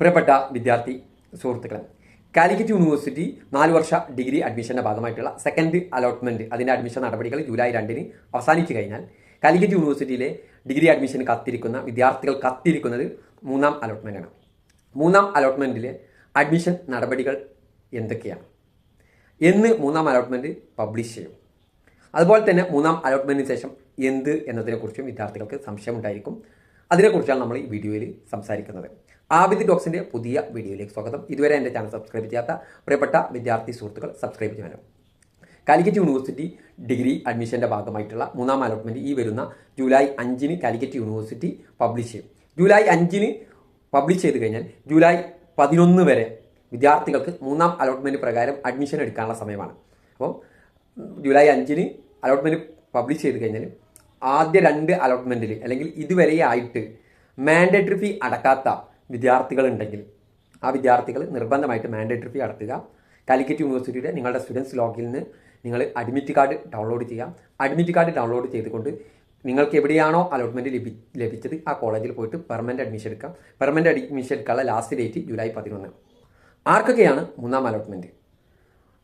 പ്രിയപ്പെട്ട വിദ്യാർത്ഥി സുഹൃത്തുക്കളെ കാലിക്കറ്റ് യൂണിവേഴ്സിറ്റി നാല് വർഷ ഡിഗ്രി അഡ്മിഷന്റെ ഭാഗമായിട്ടുള്ള സെക്കൻഡ് അലോട്ട്മെന്റ് അതിന്റെ അഡ്മിഷൻ നടപടികൾ ജൂലൈ രണ്ടിന് അവസാനിച്ചു കഴിഞ്ഞാൽ കാലിക്കറ്റ് യൂണിവേഴ്സിറ്റിയിലെ ഡിഗ്രി അഡ്മിഷന് കത്തിരിക്കുന്ന വിദ്യാർത്ഥികൾ കത്തിരിക്കുന്നത് മൂന്നാം അലോട്ട്മെന്റാണ് മൂന്നാം അലോട്ട്മെന്റിലെ അഡ്മിഷൻ നടപടികൾ എന്തൊക്കെയാണ്? എന്ന് മൂന്നാം അലോട്ട്മെന്റ് പബ്ലിഷ് ചെയ്യും. അതുപോലെ തന്നെ മൂന്നാം അലോട്ട്മെന്റിന് ശേഷം എന്ത് എന്നതിനെക്കുറിച്ചും വിദ്യാർത്ഥികൾക്ക് സംശയമുണ്ടായിരിക്കും. അതിനെക്കുറിച്ചാണ് നമ്മൾ ഈ വീഡിയോയിൽ സംസാരിക്കുന്നത്. ആബിദ് ഡോക്സിന്റെ പുതിയ വീഡിയോയിലേക്ക് സ്വാഗതം. ഇതുവരെ എന്റെ ചാനൽ സബ്സ്ക്രൈബ് ചെയ്യാത്ത പ്രിയപ്പെട്ട വിദ്യാർത്ഥി സുഹൃത്തുക്കൾ സബ്സ്ക്രൈബ് ചെയ്യാനും. കാലിക്കറ്റ് യൂണിവേഴ്സിറ്റി ഡിഗ്രി അഡ്മിഷന്റെ ഭാഗമായിട്ടുള്ള മൂന്നാം അലോട്ട്മെന്റ് ഈ വരുന്ന ജൂലൈ അഞ്ചിന് കാലിക്കറ്റ് യൂണിവേഴ്സിറ്റി പബ്ലിഷ് ചെയ്യും. ജൂലൈ അഞ്ചിന് പബ്ലിഷ് ചെയ്ത് കഴിഞ്ഞാൽ ജൂലൈ പതിനൊന്ന് വരെ വിദ്യാർത്ഥികൾക്ക് മൂന്നാം അലോട്ട്മെന്റ് പ്രകാരം അഡ്മിഷൻ എടുക്കാനുള്ള സമയമാണ്. അപ്പം ജൂലൈ അഞ്ചിന് അലോട്ട്മെന്റ് പബ്ലിഷ് ചെയ്ത് കഴിഞ്ഞാൽ ആദ്യ രണ്ട് അലോട്ട്മെന്റിൽ അല്ലെങ്കിൽ ഇതുവരെ ആയിട്ട് മാൻഡേറ്ററി ഫീ അടക്കാത്ത വിദ്യാർത്ഥികൾ ഉണ്ടെങ്കിൽ ആ വിദ്യാർത്ഥികൾ നിർബന്ധമായിട്ട് മാൻഡേറ്ററി ഫീ അടക്കുക. കാലിക്കറ്റ് യൂണിവേഴ്സിറ്റിയുടെ നിങ്ങളുടെ സ്റ്റുഡൻസ് ലോഗിൽ നിന്ന് നിങ്ങൾ അഡ്മിറ്റ് കാർഡ് ഡൗൺലോഡ് ചെയ്യാം. അഡ്മിറ്റ് കാർഡ് ഡൗൺലോഡ് ചെയ്തുകൊണ്ട് നിങ്ങൾക്ക് എവിടെയാണോ അലോട്ട്മെന്റ് ലഭി ലഭിച്ചത് ആ കോളേജിൽ പോയിട്ട് പെർമനന്റ് അഡ്മിഷൻ എടുക്കാം. പെർമനന്റ് അഡ്മിഷൻ എടുക്കാനുള്ള ലാസ്റ്റ് ഡേറ്റ് ജൂലൈ പതിനൊന്ന്. ആർക്കൊക്കെയാണ് മൂന്നാം അലോട്ട്മെന്റ്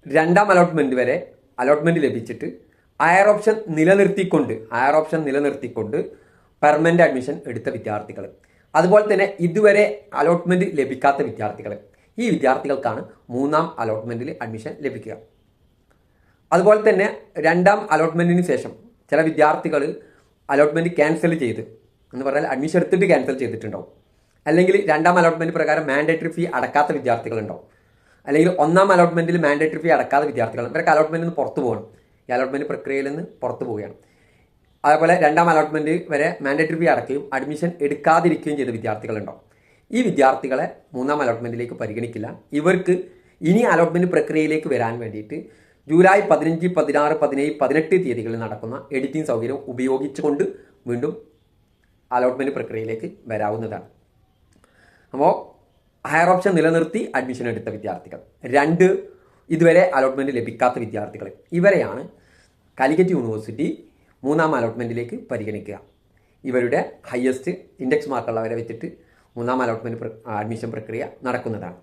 രണ്ടാം അലോട്ട്മെന്റ് വരെ അലോട്ട്മെന്റ് ലഭിച്ചിട്ട് ഹയർ ഓപ്ഷൻ നിലനിർത്തിക്കൊണ്ട് ഹയർ ഓപ്ഷൻ നിലനിർത്തിക്കൊണ്ട് പെർമനന്റ് അഡ്മിഷൻ എടുത്ത വിദ്യാർത്ഥികൾ അതുപോലെ തന്നെ ഇതുവരെ അലോട്ട്മെന്റ് ലഭിക്കാത്ത വിദ്യാർത്ഥികൾ ഈ വിദ്യാർത്ഥികൾക്കാണ് മൂന്നാം അലോട്ട്മെന്റിൽ അഡ്മിഷൻ ലഭിക്കുക. അതുപോലെ തന്നെ രണ്ടാം അലോട്ട്മെന്റിന് ശേഷം ചില വിദ്യാർത്ഥികൾ അലോട്ട്മെന്റ് ക്യാൻസൽ ചെയ്ത് എന്ന് പറഞ്ഞാൽ അഡ്മിഷൻ എടുത്തിട്ട് ക്യാൻസൽ ചെയ്തിട്ടുണ്ടാവും. അല്ലെങ്കിൽ രണ്ടാം അലോട്ട്മെന്റ് പ്രകാരം മാൻഡേറ്ററി ഫീ അടക്കാത്ത വിദ്യാർത്ഥികളുണ്ടാവും. അല്ലെങ്കിൽ ഒന്നാം അലോട്ട്മെന്റിൽ മാൻഡേറ്ററി ഫീ അടക്കാത്ത വിദ്യാർത്ഥികൾ ഇവരൊക്കെ അലോട്ട്മെന്റിൽ നിന്ന് പുറത്തു പോകണം ഈ അലോട്ട്മെന്റ് പ്രക്രിയയിൽ നിന്ന് പുറത്തു പോവുകയാണ്. അതേപോലെ രണ്ടാം അലോട്ട്മെന്റ് വരെ മാൻഡേറ്ററി ഫീ അടക്കുകയും അഡ്മിഷൻ എടുക്കാതിരിക്കുകയും ചെയ്ത വിദ്യാർത്ഥികളുണ്ടാവും ഈ വിദ്യാർത്ഥികളെ മൂന്നാം അലോട്ട്മെന്റിലേക്ക് പരിഗണിക്കില്ല. ഇവർക്ക് ഇനി അലോട്ട്മെന്റ് പ്രക്രിയയിലേക്ക് വരാൻ വേണ്ടിയിട്ട് ജൂലൈ പതിനഞ്ച് പതിനാറ് പതിനേഴ് പതിനെട്ട് തീയതികളിൽ നടക്കുന്ന എഡിറ്റിംഗ് സൗകര്യം ഉപയോഗിച്ചുകൊണ്ട് വീണ്ടും അലോട്ട്മെന്റ് പ്രക്രിയയിലേക്ക് വരാവുന്നതാണ്. അപ്പോൾ ഹയർ ഓപ്ഷൻ നിലനിർത്തി അഡ്മിഷൻ എടുത്ത വിദ്യാർത്ഥികൾ. രണ്ട് ഇതുവരെ അലോട്ട്മെന്റ് ലഭിക്കാത്ത വിദ്യാർത്ഥികൾ. ഇവരെയാണ് കാലിക്കറ്റ് യൂണിവേഴ്സിറ്റി മൂന്നാം അലോട്ട്മെന്റിലേക്ക് പരിഗണിക്കുക. ഇവരുടെ ഹയസ്റ്റ് ഇൻഡെക്സ് മാർക്കുള്ളവരെ വെച്ചിട്ട് മൂന്നാം അലോട്ട്മെന്റ് അഡ്മിഷൻ പ്രക്രിയ നടക്കുന്നതാണ്.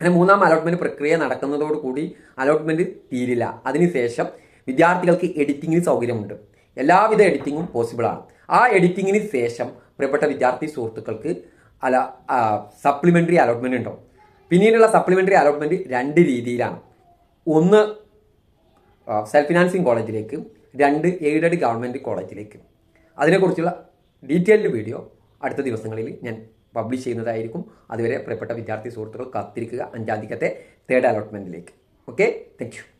അങ്ങനെ മൂന്നാം അലോട്ട്മെന്റ് പ്രക്രിയ നടക്കുന്നതോടുകൂടി അലോട്ട്മെന്റ് തീരില്ല. അതിനുശേഷം വിദ്യാർത്ഥികൾക്ക് എഡിറ്റിങ്ങിന് സൗകര്യമുണ്ട്. എല്ലാവിധ എഡിറ്റിങ്ങും പോസിബിളാണ് ആ എഡിറ്റിങ്ങിന് ശേഷം പ്രിയപ്പെട്ട വിദ്യാർത്ഥി സുഹൃത്തുക്കൾക്ക് അല സപ്ലിമെന്ററി അലോട്ട്മെന്റ് ഉണ്ടാവും പിന്നീടുള്ള സപ്ലിമെന്ററി അലോട്ട്മെന്റ് രണ്ട് രീതിയിലാണ്. ഒന്ന് സെൽഫ് ഫിനാൻസിങ് കോളേജിലേക്ക് രണ്ട് എയ്ഡഡ് ഗവൺമെന്റ് കോളേജിലേക്ക് അതിനെക്കുറിച്ചുള്ള ഡീറ്റെയിൽഡ് വീഡിയോ അടുത്ത ദിവസങ്ങളിൽ ഞാൻ പബ്ലിഷ് ചെയ്യുന്നതായിരിക്കും. അതുവരെ പ്രിയപ്പെട്ട വിദ്യാർത്ഥി സുഹൃത്തുക്കൾ കാത്തിരിക്കുക. അഞ്ചാം തീയതിക്കത്തെ തേർഡ് അലോട്ട്മെന്റിലേക്ക് ഓക്കെ താങ്ക്